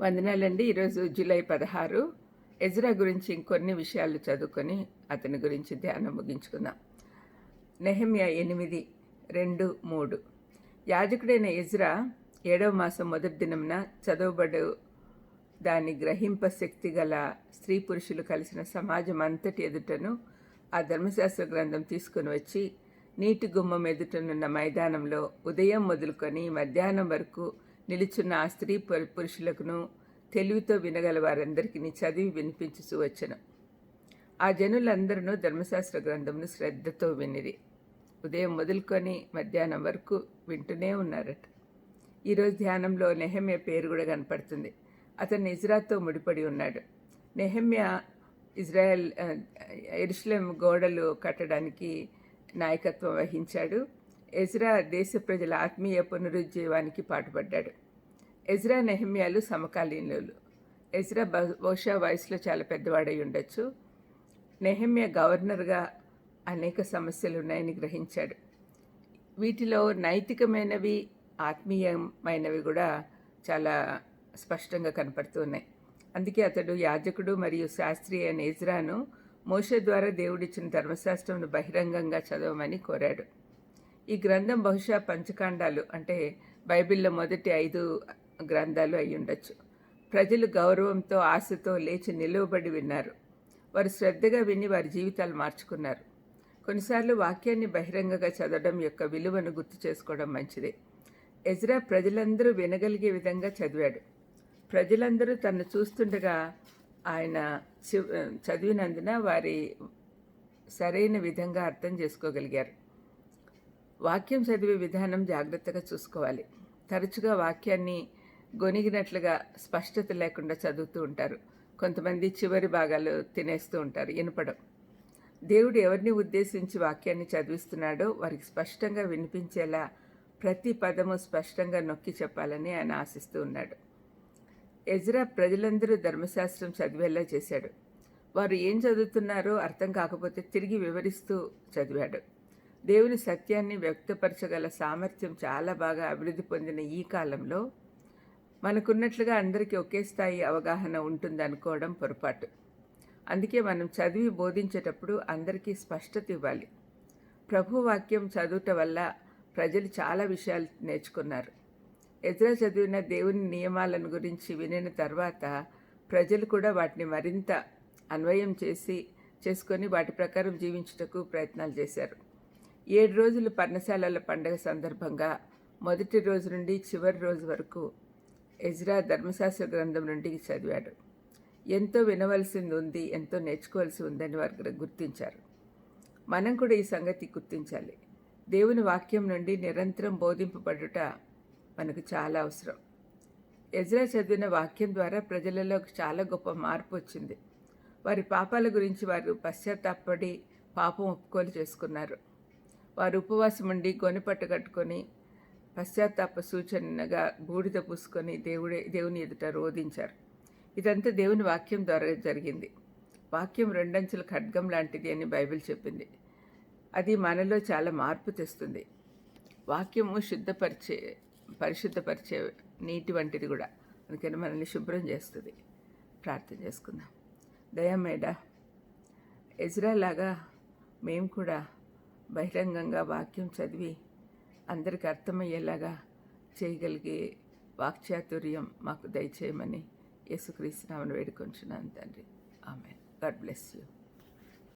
వందనాలండి. ఈరోజు జూలై పదహారు. ఎజ్రా గురించి ఇంకొన్ని విషయాలు చదువుకొని అతని గురించి ధ్యానం ముగించుకుందాం. నెహమ్య ఎనిమిది రెండు మూడు. యాజకుడైన ఎజ్రా ఏడవ మాసం మొదటి దినంన చదవబడు దాని గ్రహింప శక్తి గల స్త్రీ పురుషులు కలిసిన సమాజం అంతటి ఎదుటను ఆ ధర్మశాస్త్ర గ్రంథం తీసుకుని వచ్చి నీటి గుమ్మం ఎదుటనున్న మైదానంలో ఉదయం మొదలుకొని మధ్యాహ్నం వరకు నిలుచున్న ఆ స్త్రీ పు- పురుషులకును తెలివితో వినగల వారందరికీ చదివి వినిపించుచు వచ్చను. ఆ జనులందరూ ధర్మశాస్త్ర గ్రంథమును శ్రద్ధతో వినిరి. ఉదయం మొదలుకొని మధ్యాహ్నం వరకు వింటూనే ఉన్నారట. ఈరోజు ధ్యానంలో నెహమ్య పేరు కూడా కనపడుతుంది. అతను ఇజ్రాతో ముడిపడి ఉన్నాడు. నెహమ్య ఇజ్రాయెల్ ఆ, ఎరుషలేం గోడలు కట్టడానికి నాయకత్వం వహించాడు. ఎజ్రా దేశ ప్రజల ఆత్మీయ పునరుజ్జీవానికి పాటుపడ్డాడు. ఎజ్రా నెహమ్యాలు సమకాలీనులు. ఎజ్రా బహుశా వయసులో చాలా పెద్దవాడై ఉండొచ్చు. నెహమ్య గవర్నర్గా అనేక సమస్యలు ఉన్నాయని గ్రహించాడు. వీటిలో నైతికమైనవి ఆత్మీయమైనవి కూడా చాలా స్పష్టంగా కనపడుతూ ఉన్నాయి అందుకే అతడు యాజకుడు మరియు శాస్త్రి అయిన ఎజ్రాను మోష ద్వారా దేవుడిచ్చిన ధర్మశాస్త్రంను బహిరంగంగా చదవమని కోరాడు. ఈ గ్రంథం బహుశా పంచకాండాలు అంటే బైబిల్లో మొదటి ఐదు గ్రంథాలు అయి ఉండొచ్చు. ప్రజలు గౌరవంతో ఆశతో లేచి నిలువబడి విన్నారు. వారు శ్రద్ధగా విని వారి జీవితాలు మార్చుకున్నారు. కొన్నిసార్లు వాక్యాన్ని బహిరంగంగా చదవడం యొక్క విలువను గుర్తు చేసుకోవడం మంచిదే. ఎజ్రా ప్రజలందరూ వినగలిగే విధంగా చదివాడు. ప్రజలందరూ తను చూస్తుండగా ఆయన చదివినందున వారి సరైన విధంగా అర్థం చేసుకోగలిగారు. వాక్యం చదివే విధానం జాగ్రత్తగా చూసుకోవాలి. తరచుగా వాక్యాన్ని గొనిగినట్లుగా స్పష్టత లేకుండా చదువుతూ ఉంటారు. కొంతమంది చివరి భాగాలు తినేస్తూ ఉంటారు. వినపడం దేవుడు ఎవరిని ఉద్దేశించి వాక్యాన్ని చదివిస్తున్నాడో వారికి స్పష్టంగా వినిపించేలా ప్రతి పదము స్పష్టంగా నొక్కి చెప్పాలని ఆయన ఆశిస్తూ ఉన్నాడు. ఎజ్రా ప్రజలందరూ ధర్మశాస్త్రం చదివేలా చేశాడు. వారు ఏం చదువుతున్నారో అర్థం కాకపోతే తిరిగి వివరిస్తూ చదివాడు. దేవుని సత్యాన్ని వ్యక్తపరచగల సామర్థ్యం చాలా బాగా అభివృద్ధి పొందిన ఈ కాలంలో మనకున్నట్లుగా అందరికీ ఒకే స్థాయి అవగాహన ఉంటుందనుకోవడం పొరపాటు. అందుకే మనం చదివి బోధించేటప్పుడు అందరికీ స్పష్టత ఇవ్వాలి. ప్రభు వాక్యం చదువుట వల్ల ప్రజలు చాలా విషయాలు నేర్చుకున్నారు. ఎదుర చదివిన దేవుని నియమాలను గురించి వినిన తర్వాత ప్రజలు కూడా వాటిని మరింత అన్వయం చేసి చేసుకొని వాటి ప్రకారం జీవించుటకు ప్రయత్నాలు చేశారు. ఏడు రోజులు పర్ణశాలల పండగ సందర్భంగా మొదటి రోజు నుండి చివరి రోజు వరకు ఎజ్రా ధర్మశాస్త్ర గ్రంథం నుండి చదివాడు. ఎంతో వినవలసింది ఉంది ఎంతో నేర్చుకోవాల్సి ఉందని వారు గుర్తించారు. మనం కూడా ఈ సంగతి గుర్తించాలి. దేవుని వాక్యం నుండి నిరంతరం బోధింపబడుట మనకు చాలా అవసరం. ఎజ్రా చదివిన వాక్యం ద్వారా ప్రజలలో చాలా గొప్ప మార్పు వచ్చింది. వారి పాపాల గురించి వారు పశ్చాత్తాపడి పాపం ఒప్పుకోలు చేసుకున్నారు. వారు ఉపవాసం ఉండి గొనిపట్టు కట్టుకొని పశ్చాత్తాప సూచనగా బూడిద పూసుకొని దేవుడే దేవుని ఎదుట రోధించారు. ఇదంతా దేవుని వాక్యం ద్వారా జరిగింది. వాక్యం రెండంచుల ఖడ్గం లాంటిది అని బైబిల్ చెప్పింది. అది మనలో చాలా మార్పు తెస్తుంది. వాక్యము శుద్ధపరిచే పరిశుద్ధపరిచే నీటి వంటిది కూడా. అందుకని మనల్ని శుభ్రం చేస్తుంది. ప్రార్థన చేసుకుందాం. దయమేడ ఎజ్రా లాగా మేము కూడా బహిరంగంగా వాక్యం చదివి అందరికి అర్థమయ్యేలాగా చేయగలిగే వాక్చాతుర్యం మాకు దయచేయమని యేసుక్రీస్తునామను వేడుకొంచున్నాను తండ్రి. ఆమె గాడ్ బ్లెస్ యూ.